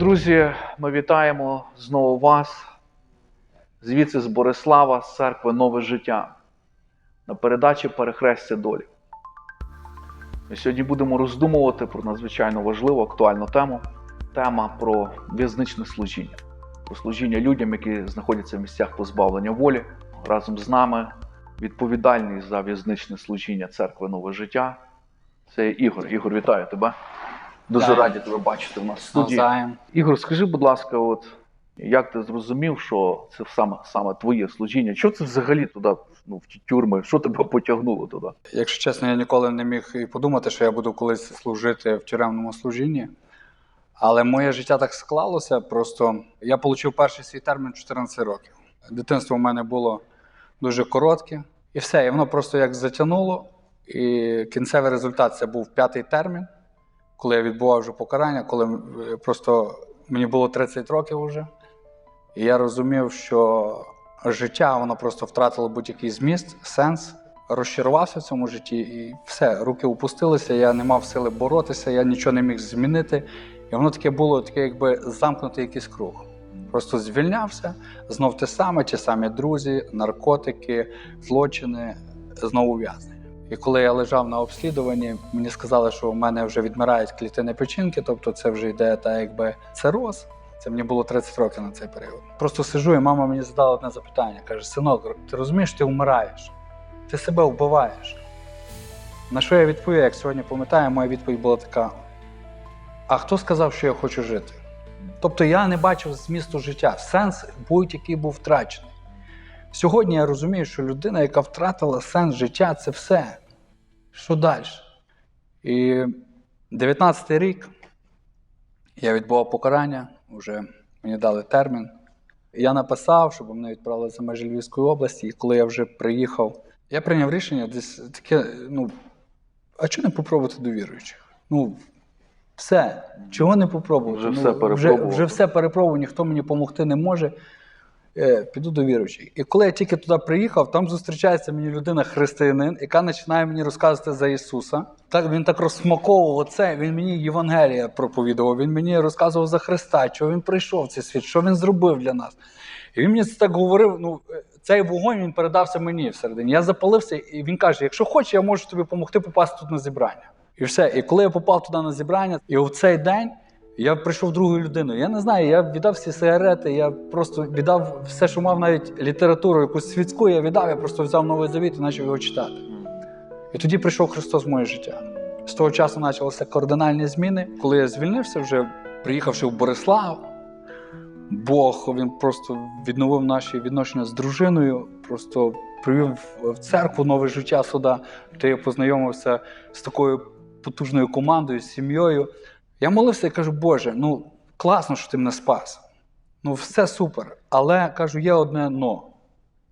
друзі, ми вітаємо знову вас звідси з Борислава, з церкви Нове життя на передачі Перехрестя долі. Ми сьогодні будемо роздумувати про надзвичайно важливу актуальну тему. Тема про в'язничне служіння, про служіння людям, які знаходяться в місцях позбавлення волі. Разом з нами відповідальний за в'язничне служіння церкви Нове життя. Це Ігор. Ігор, вітаю тебе. Дуже раді тебе бачити в нас в студії. Навзаєм. Ігор, скажи, будь ласка, от як ти зрозумів, що це саме, саме твоє служіння? Що це взагалі туди, ну, в ті тюрми? Що тебе потягнуло туди? Якщо чесно, я ніколи не міг і подумати, що я буду колись служити в тюремному служінні. Але моє життя так склалося. Просто я отримав перший свій термін 14 років. Дитинство в мене було дуже коротке, і все. І воно просто як затягнуло. І кінцевий результат це був п'ятий термін, коли я відбував вже покарання, коли е, просто мені було 30 років вже. І я розумів, що життя воно просто втратило будь-який зміст, сенс, розчарувався в цьому житті, і все, руки опустилися, я не мав сили боротися, я нічого не міг змінити. І воно таке було, таке, якби замкнутий якийсь круг. Просто звільнявся, знов те саме, ті самі друзі, наркотики, злочини, знову ув'язнення. І коли я лежав на обслідуванні, мені сказали, що у мене вже відмирають клітини печінки, тобто це вже йде та якби цироз. Це мені було 30 років на цей період. Просто сижу, і мама мені задала одне запитання: каже: Синок, ти розумієш, ти вмираєш, ти себе вбиваєш. На що я відповів, як сьогодні пам'ятаю, моя відповідь була така: А хто сказав, що я хочу жити? Тобто я не бачив змісту життя, сенс будь-який був втрачений. Сьогодні я розумію, що людина, яка втратила сенс життя, це все. Що далі? І 19-й рік я відбував покарання, вже мені дали термін. Я написав, щоб мене відправили за межі Львівської області, і коли я вже приїхав, я прийняв рішення десь таке: ну, а чого не попробувати до віруючих? Ну, все, чого не попробувати? Вже ну, все вже, вже все перепробував, ніхто мені допомогти не може. Е, піду до віруючих. І коли я тільки туди приїхав, там зустрічається мені людина християнин, яка починає мені розказувати за Ісуса. Так він так розсмаковував оце. Він мені Євангелія проповідував. Він мені розказував за Христа, що він прийшов в цей світ, що він зробив для нас. І він мені це так говорив. Ну е, цей вогонь він передався мені всередині. Я запалився, і він каже: якщо хочеш, я можу тобі допомогти попасти тут на зібрання. І все. І коли я попав туди на зібрання, і в цей день я прийшов другою людиною. Я не знаю, я віддав всі сигарети, я просто віддав все, що мав, навіть літературу, якусь світську, я віддав, я просто взяв новий завіт і почав його читати. І тоді прийшов Христос в моє життя. З того часу почалися кардинальні зміни. Коли я звільнився, вже приїхавши в Борислав, Бог він просто відновив наші відношення з дружиною, просто привів в церкву нове життя сюди, де я познайомився з такою потужною командою, з сім'єю. Я молився і кажу, Боже, ну класно, що ти мене спас. Ну, все супер. Але кажу, є одне но.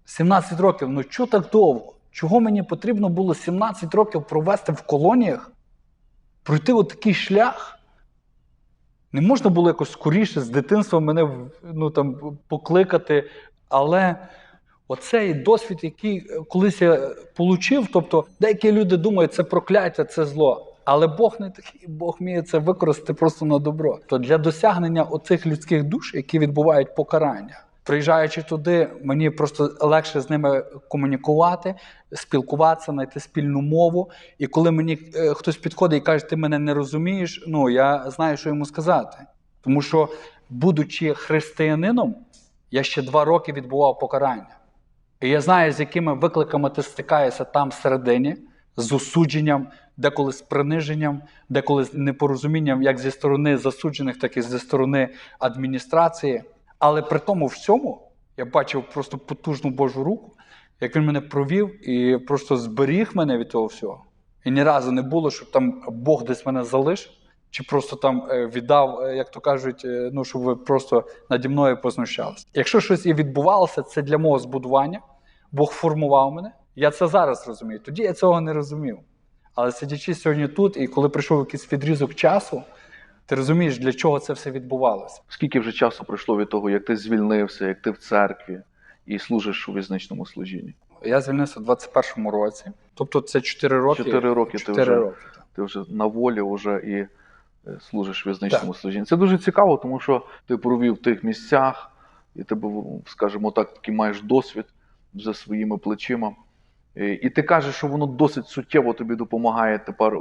17 років, ну чого так довго? Чого мені потрібно було 17 років провести в колоніях, пройти отакий шлях? Не можна було якось скоріше з дитинства мене ну, там, покликати. Але оцей досвід, який колись я отримав, тобто деякі люди думають, це прокляття, це зло. Але Бог не такий, Бог вміє це використати просто на добро. То для досягнення оцих людських душ, які відбувають покарання, приїжджаючи туди, мені просто легше з ними комунікувати, спілкуватися, знайти спільну мову. І коли мені е, хтось підходить і каже, ти мене не розумієш, ну я знаю, що йому сказати. Тому що, будучи християнином, я ще два роки відбував покарання. І я знаю, з якими викликами ти стикаєшся там всередині, з осудженням, деколи з приниженням, деколи з непорозумінням як зі сторони засуджених, так і зі сторони адміністрації. Але при тому всьому я бачив просто потужну Божу руку, як він мене провів і просто зберіг мене від того всього. І ні разу не було, щоб там Бог десь мене залишив, чи просто там е, віддав, е, як то кажуть, е, ну щоб ви просто наді мною познущалися. Якщо щось і відбувалося, це для мого збудування. Бог формував мене. Я це зараз розумію. Тоді я цього не розумів. Але сидячи сьогодні тут, і коли прийшов якийсь відрізок часу, ти розумієш, для чого це все відбувалося. Скільки вже часу пройшло від того, як ти звільнився, як ти в церкві і служиш у в'язничному служінні? Я звільнився в 21-му році. Тобто це 4 роки. Чотири роки ти 4 вже- роки. Ти вже на волі вже і е, служиш в в'язничному служінні. Це дуже цікаво, тому що ти провів в тих місцях, і тебе, скажімо так, такий маєш досвід за своїми плечима. Е, І ти кажеш, що воно досить суттєво тобі допомагає тепер е,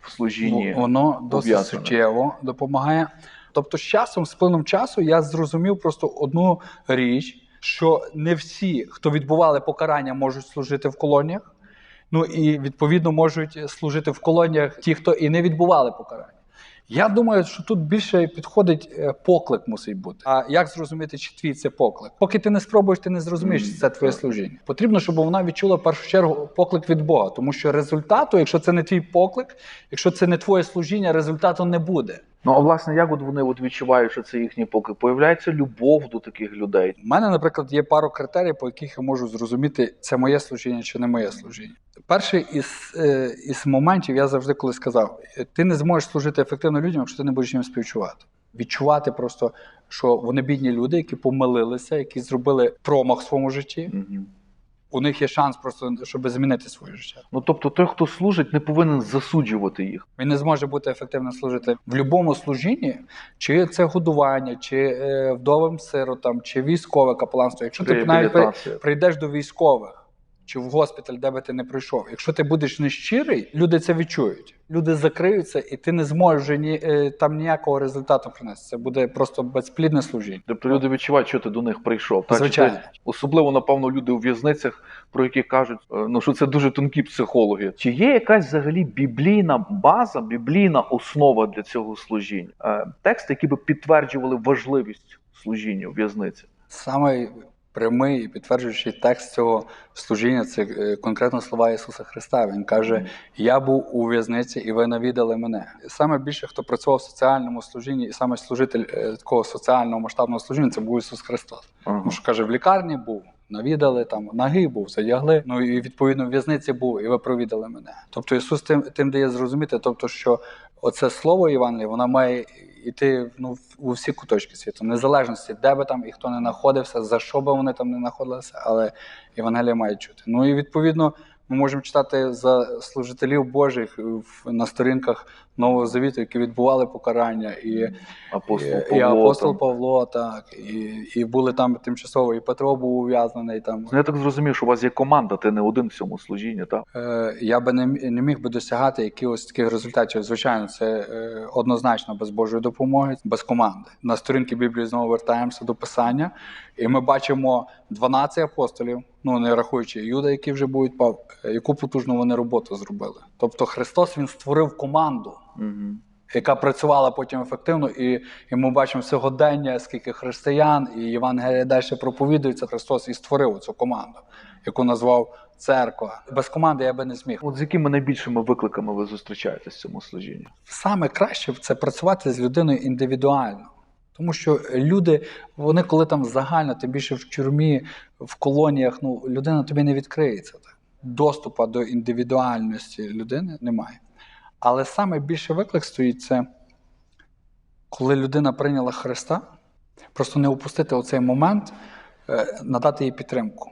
в служінні. Ну, Воно досить суттєво допомагає. Тобто, з часом, з плином часу, я зрозумів просто одну річ, що не всі, хто відбували покарання, можуть служити в колоніях. Ну і відповідно можуть служити в колоніях ті, хто і не відбували покарання. Я думаю, що тут більше підходить е, поклик мусить бути. А як зрозуміти, чи твій це поклик? Поки ти не спробуєш, ти не зрозумієш, чи це твоє служіння. Потрібно, щоб вона відчула в першу чергу поклик від Бога, тому що результату, якщо це не твій поклик, якщо це не твоє служіння, результату не буде. Ну а власне, як от вони от відчувають, що це їхній поклик? Появляється любов до таких людей. У мене, наприклад, є пару критерій, по яких я можу зрозуміти, це моє служіння чи не моє служіння. Перший із, е, із моментів я завжди коли сказав: е, ти не зможеш служити ефективно людям, якщо ти не будеш їм співчувати. Відчувати просто, що вони бідні люди, які помилилися, які зробили промах в своєму житті. У них є шанс просто, щоб змінити своє життя. Ну тобто, той, хто служить, не повинен засуджувати їх. Він не зможе бути ефективно служити в будь-якому служінні, чи це годування, чи е, вдовим сиротам, чи військове капеланство. Якщо ти навіть прийдеш до військових чи в госпіталь, де би ти не прийшов. Якщо ти будеш нещирий, люди це відчують. Люди закриються, і ти не зможеш вже ні, е, там ніякого результату принести. Це буде просто безплідне служіння. Тобто люди відчувають, що ти до них прийшов. Так? Звичайно. Ти- Особливо, напевно, люди у в'язницях, про які кажуть, е, ну що це дуже тонкі психологи. Чи є якась взагалі біблійна база, біблійна основа для цього служіння? Е, Тексти, які би підтверджували важливість служіння у в'язниці. Саме прямий і підтверджуючий текст цього служіння це е, конкретно слова Ісуса Христа. Він каже: Я був у в'язниці, і ви навідали мене. Саме більше, хто працював в соціальному служінні, і саме служитель е, такого соціального масштабного служіння, це був Ісус Христос. Ага. Тому що каже, в лікарні був, навідали там ноги був, задягли. Ну і відповідно в в'язниці був, і ви провідали мене. Тобто Ісус тим, тим дає зрозуміти, тобто, що оце слово Євангелія, воно має йти ну, у всі куточки світу, незалежності, де би там і хто не знаходився, за що би вони там не знаходилися, але Євангелія має чути. Ну і відповідно. Ми можемо читати за служителів Божих в- на сторінках Нового Завіту, які відбували покарання, і Апостол і, Павло. і апостол там. Павло, так, і, і були там тимчасово, і Петро був ув'язнений там. Ну, Я так зрозумів, що у вас є команда, ти не один в цьому служінні, так? Е, я би не, не міг би досягати якихось таких результатів. Звичайно, це е, однозначно без Божої допомоги, без команди. На сторінки Біблії знову вертаємося до писання, і ми бачимо 12 апостолів, ну не рахуючи Юда, який вже був відпав, е, яку потужну вони роботу зробили. Тобто Христос він створив команду. Угу. яка працювала потім ефективно, і, і ми бачимо сьогодення, скільки християн, і Євангелія далі проповідується. Христос і створив цю команду, яку назвав церква. Без команди я би не зміг. От з якими найбільшими викликами ви зустрічаєтесь в цьому служінні? Саме краще це працювати з людиною індивідуально. Тому що люди, вони коли там загально, тим більше в тюрмі, в колоніях, ну людина тобі не відкриється. Так. Доступу до індивідуальності людини немає. Але саме більше виклик стоїть це, коли людина прийняла Христа, просто не упустити оцей момент, е, надати їй підтримку.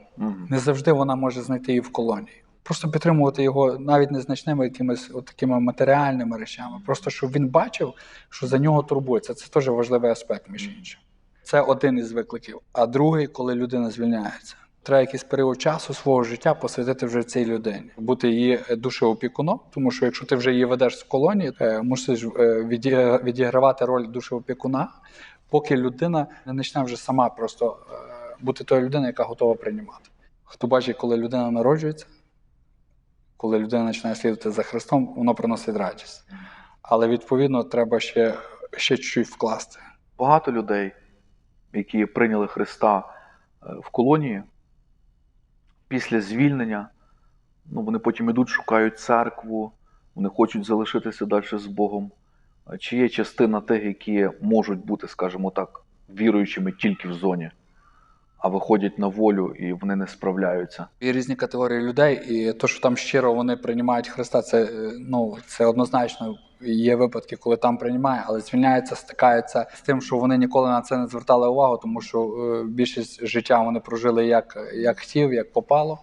Не завжди вона може знайти її в колонії. Просто підтримувати його навіть незначними якимись от такими матеріальними речами. Просто щоб він бачив, що за нього турбується. Це теж важливий аспект, між іншим. Це один із викликів. А другий, коли людина звільняється. Треба якийсь період часу свого життя посвятити вже цій людині, бути її душеопікуном, тому що якщо ти вже її ведеш з колонії, е, мусиш е, відігравати роль душеопікуна, поки людина не почне вже сама просто е, бути тою людиною, яка готова приймати. Хто бачить, коли людина народжується, коли людина починає слідувати за Христом, воно приносить радість. Але відповідно треба ще, ще чуть вкласти. Багато людей, які прийняли Христа е, в колонії, після звільнення, ну, вони потім ідуть, шукають церкву, вони хочуть залишитися далі з Богом. Чи є частина тих, які можуть бути, скажімо так, віруючими тільки в зоні, а виходять на волю і вони не справляються? Є різні категорії людей, і то, що там щиро вони приймають Христа, це, е, ну, це однозначно. Є випадки, коли там приймає, але звільняються, стикаються з тим, що вони ніколи на це не звертали увагу, тому що е, більшість життя вони прожили як, як хотів, як попало.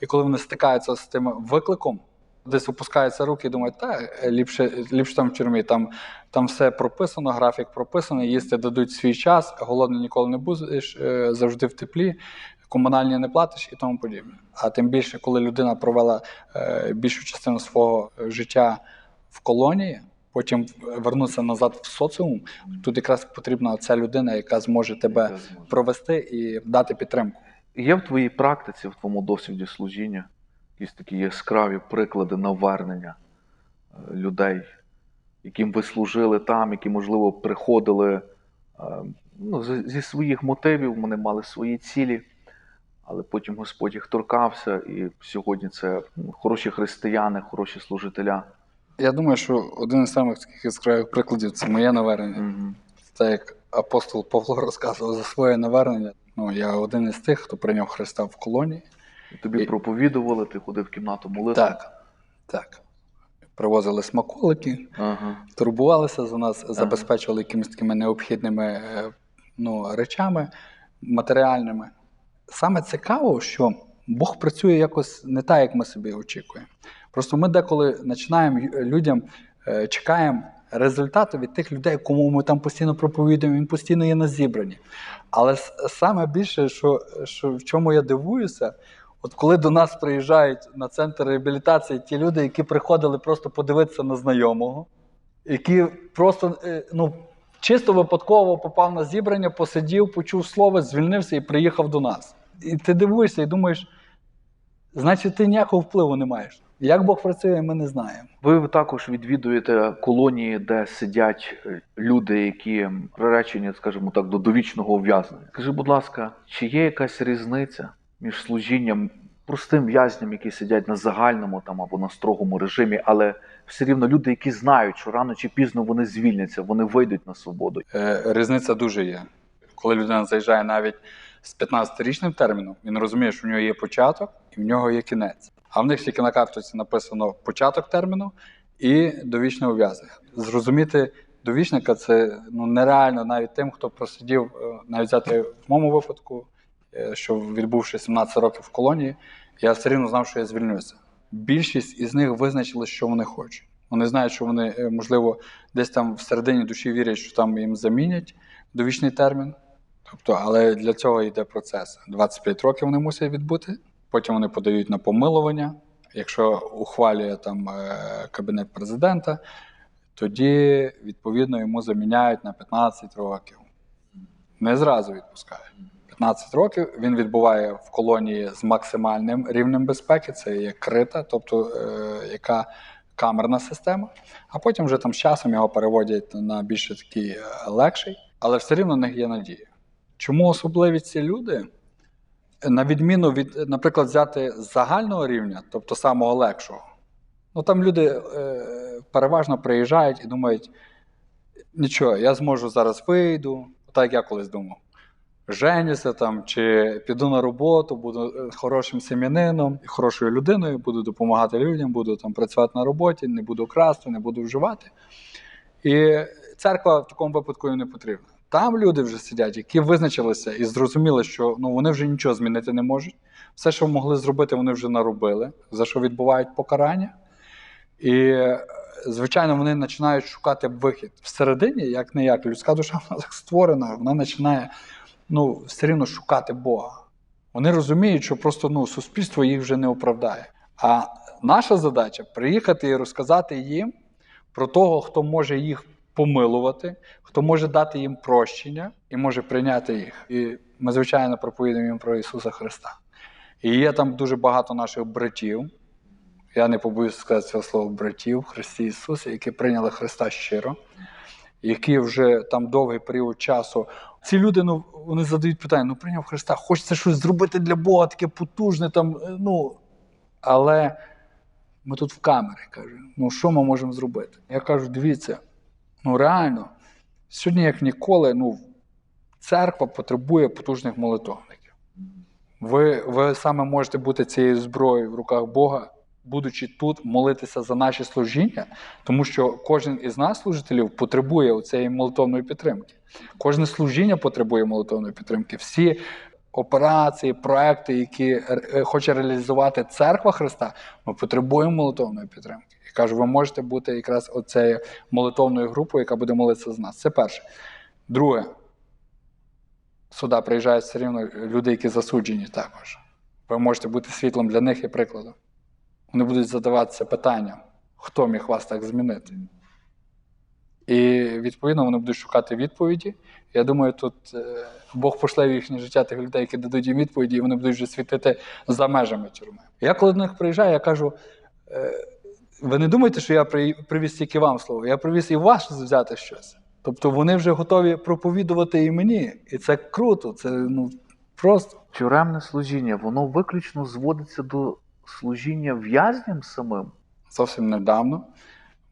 І коли вони стикаються з тим викликом десь опускаються руки і думають, та ліпше, ліпше там в тюрмі. Там, там все прописано, графік прописаний, їсти дадуть свій час, голодний ніколи не будеш, е, завжди в теплі, комунальні не платиш і тому подібне. А тим більше, коли людина провела е, більшу частину свого життя в колонії, потім вернутися назад в соціум, тут якраз потрібна ця людина, яка зможе тебе провести і дати підтримку. Є в твоїй практиці, в твоєму досвіді служіння, якісь такі яскраві приклади навернення е, людей, яким ви служили там, які, можливо, приходили е, ну, зі своїх мотивів, вони мали свої цілі, але потім Господь їх торкався, і сьогодні це ну, хороші християни, хороші служителя. Я думаю, що один із самих таких яскравих прикладів це моє навернення. Мгм. Це як апостол Павло розказував за своє навернення. Ну, я один із тих, хто прийняв Христа в колонії. Тобі І- проповідували, ти ходив в кімнату молитви. Так, так. Привозили смаколики, Ага. турбувалися за нас, забезпечували якимись такими необхідними е, ну, речами матеріальними. Саме цікаво, що Бог працює якось не так, як ми собі очікуємо. Просто ми деколи починаємо людям, е, чекаємо результати від тих людей, кому ми там постійно проповідуємо, він постійно є на зібранні. Але саме більше, що, що в чому я дивуюся, от коли до нас приїжджають на центр реабілітації ті люди, які приходили просто подивитися на знайомого, які просто е, ну, чисто випадково попав на зібрання, посидів, почув слово, звільнився і приїхав до нас. І ти дивуєшся і думаєш, значить, ти ніякого впливу не маєш. Як Бог працює, ми не знаємо. Ви також відвідуєте колонії, де сидять е, люди, які приречені, скажімо так, до довічного ув'язнення. Скажи, будь ласка, чи є якась різниця між служінням простим в'язням, які сидять на загальному там або на строгому режимі, але все рівно люди, які знають, що рано чи пізно вони звільняться, вони вийдуть на свободу. Е, різниця дуже є. Коли людина заїжджає навіть з 15-річним терміном, він розуміє, що в нього є початок і в нього є кінець. А в них тільки на карточці написано початок терміну і довічне ув'язнення. Зрозуміти довічника це ну, нереально навіть тим, хто просидів, е, навіть взяти в моєму випадку, що відбувши 17 років в колонії, я все рівно знав, що я звільнюся. Більшість із них визначили, що вони хочуть. Вони знають, що вони, е, можливо, десь там всередині душі вірять, що там їм замінять довічний термін. Тобто, але для цього йде процес. 25 років вони мусять відбути, потім вони подають на помилування. Якщо ухвалює там е, кабінет президента, тоді відповідно йому заміняють на 15 років. Не зразу відпускають. 15 років він відбуває в колонії з максимальним рівнем безпеки, це є крита, тобто е, яка камерна система, а потім вже там з часом його переводять на більше такий е, легший, але все рівно в них є надія. Чому особливі ці люди? На відміну від, наприклад, взяти з загального рівня, тобто самого легшого, ну там люди е, переважно приїжджають і думають, нічого, я зможу зараз вийду, так як я колись думав. Женюся там, чи піду на роботу, буду е, хорошим сем'янином, хорошою людиною, буду допомагати людям, буду там працювати на роботі, не буду красти, не буду вживати. І церква в такому випадку не потрібна. Там люди вже сидять, які визначилися і зрозуміли, що ну, вони вже нічого змінити не можуть. Все, що могли зробити, вони вже наробили, за що відбувають покарання. І, звичайно, вони починають шукати вихід всередині, як не як. Людська душа вона так створена, вона починає ну, все рівно шукати Бога. Вони розуміють, що просто ну, суспільство їх вже не оправдає. А наша задача приїхати і розказати їм про того, хто може їх помилувати, хто може дати їм прощення і може прийняти їх. І ми, звичайно, проповідуємо їм про Ісуса Христа. І є там дуже багато наших братів. Я не побоюся сказати цього слова братів Христі Ісусі, які прийняли Христа щиро, які вже там довгий період часу. Ці люди ну, вони задають питання: ну прийняв Христа, хочеться щось зробити для Бога, таке потужне там. е, ну, Але ми тут в камері кажу, ну що ми можемо зробити? Я кажу, дивіться, ну реально, сьогодні, як ніколи, ну, церква потребує потужних молитовників. Ви, ви саме можете бути цією зброєю в руках Бога, будучи тут, молитися за наші служіння, тому що кожен із нас, служителів, потребує цієї молитовної підтримки. Кожне служіння потребує молитовної підтримки. Всі операції, проекти, які е, хоче реалізувати церква Христа, ми потребуємо молитовної підтримки. Я кажу, ви можете бути якраз оцею молитовною групою, яка буде молитися з нас. Це перше. Друге, сюди приїжджають все рівно люди, які засуджені також. Ви можете бути світлом для них і прикладом. Вони будуть задаватися питанням, хто міг вас так змінити. І відповідно вони будуть шукати відповіді. Я думаю, тут е, Бог пошле в їхнє життя тих людей, які дадуть їм відповіді, і вони будуть вже світити за межами тюрми. Я коли до них приїжджаю, я кажу: е, ви не думайте, що я привіз тільки вам слово, я привіз і вас взяти щось. Тобто вони вже готові проповідувати і мені. І це круто, це ну просто. Тюремне служіння, воно виключно зводиться до служіння в'язням самим. Зовсім недавно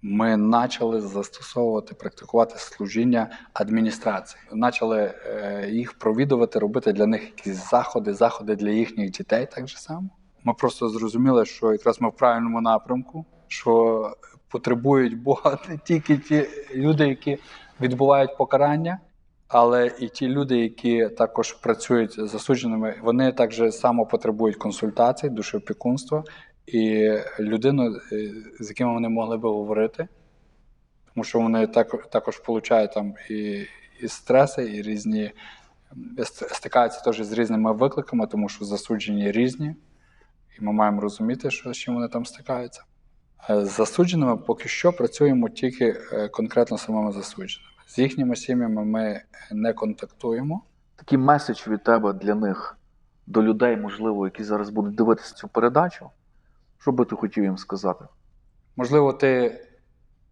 ми почали застосовувати, практикувати служіння адміністрації. Почали е, їх провідувати, робити для них якісь заходи, заходи для їхніх дітей так же само. Ми просто зрозуміли, що якраз ми в правильному напрямку, що потребують Бога не тільки ті люди, які відбувають покарання, але і ті люди, які також працюють з засудженими, вони так же само потребують консультацій, душеопікунства і людину, е, з якими вони могли би говорити, тому що вони так, також получають там і, і стреси, і різні стикаються теж з різними викликами, тому що засуджені різні, і ми маємо розуміти, що з чим вони там стикаються. Е, З засудженими поки що працюємо тільки е, конкретно самими засудженими. З їхніми сім'ями ми не контактуємо. Такий меседж від тебе для них, до людей, можливо, які зараз будуть дивитися цю передачу. Що би ти хотів їм сказати? Можливо, ти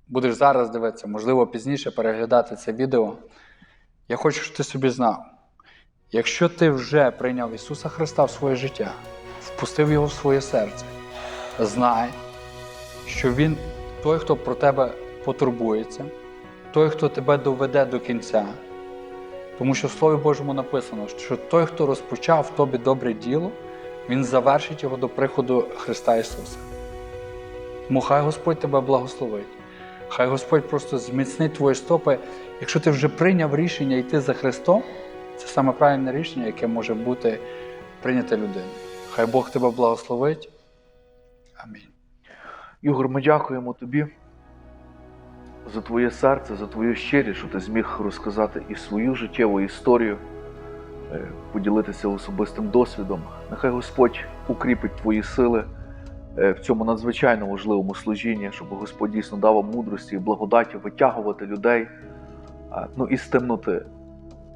будеш зараз дивитися, можливо, пізніше переглядати це відео. Я хочу, щоб ти собі знав. Якщо ти вже прийняв Ісуса Христа в своє життя, впустив Його в своє серце, знай, що Він той, хто про тебе потурбується, той, хто тебе доведе до кінця. Тому що в Слові Божому написано, що той, хто розпочав в тобі добре діло, він завершить його до приходу Христа Ісуса. Тому хай Господь тебе благословить. Хай Господь просто зміцнить твої стопи. Якщо ти вже прийняв рішення йти за Христом, це саме правильне рішення, яке може бути прийняте людиною. Хай Бог тебе благословить. Амінь. Ігор, ми дякуємо тобі за твоє серце, за твою щирість, що ти зміг розказати і свою життєву історію, е, поділитися особистим досвідом. Нехай Господь укріпить твої сили е, в цьому надзвичайно важливому служінні, щоб Господь дійсно дав вам мудрості і благодаті витягувати людей ну, із темноти,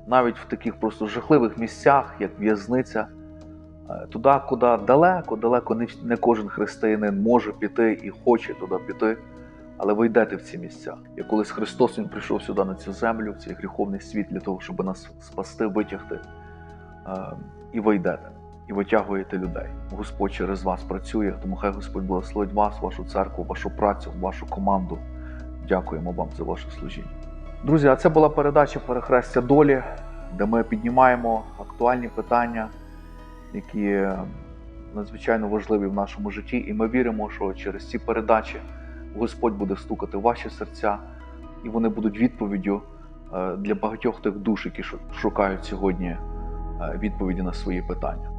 навіть в таких просто жахливих місцях, як в'язниця. Е, туди, куди далеко, далеко не кожен християнин може піти і хоче туди піти, але ви йдете в ці місця. І колись Христос Він прийшов сюди на цю землю, в цей гріховний світ для того, щоб нас спасти, витягти. І ви йдете, і витягуєте людей. Господь через вас працює, тому хай Господь благословить вас, вашу церкву, вашу працю, вашу команду. Дякуємо вам за ваше служіння. Друзі, а це була передача Перехрестя долі, де ми піднімаємо актуальні питання які надзвичайно важливі в нашому житті, і ми віримо, що через ці передачі Господь буде стукати в ваші серця, і вони будуть відповіддю е, для багатьох тих душ, які шу- шукають сьогодні е, відповіді на свої питання.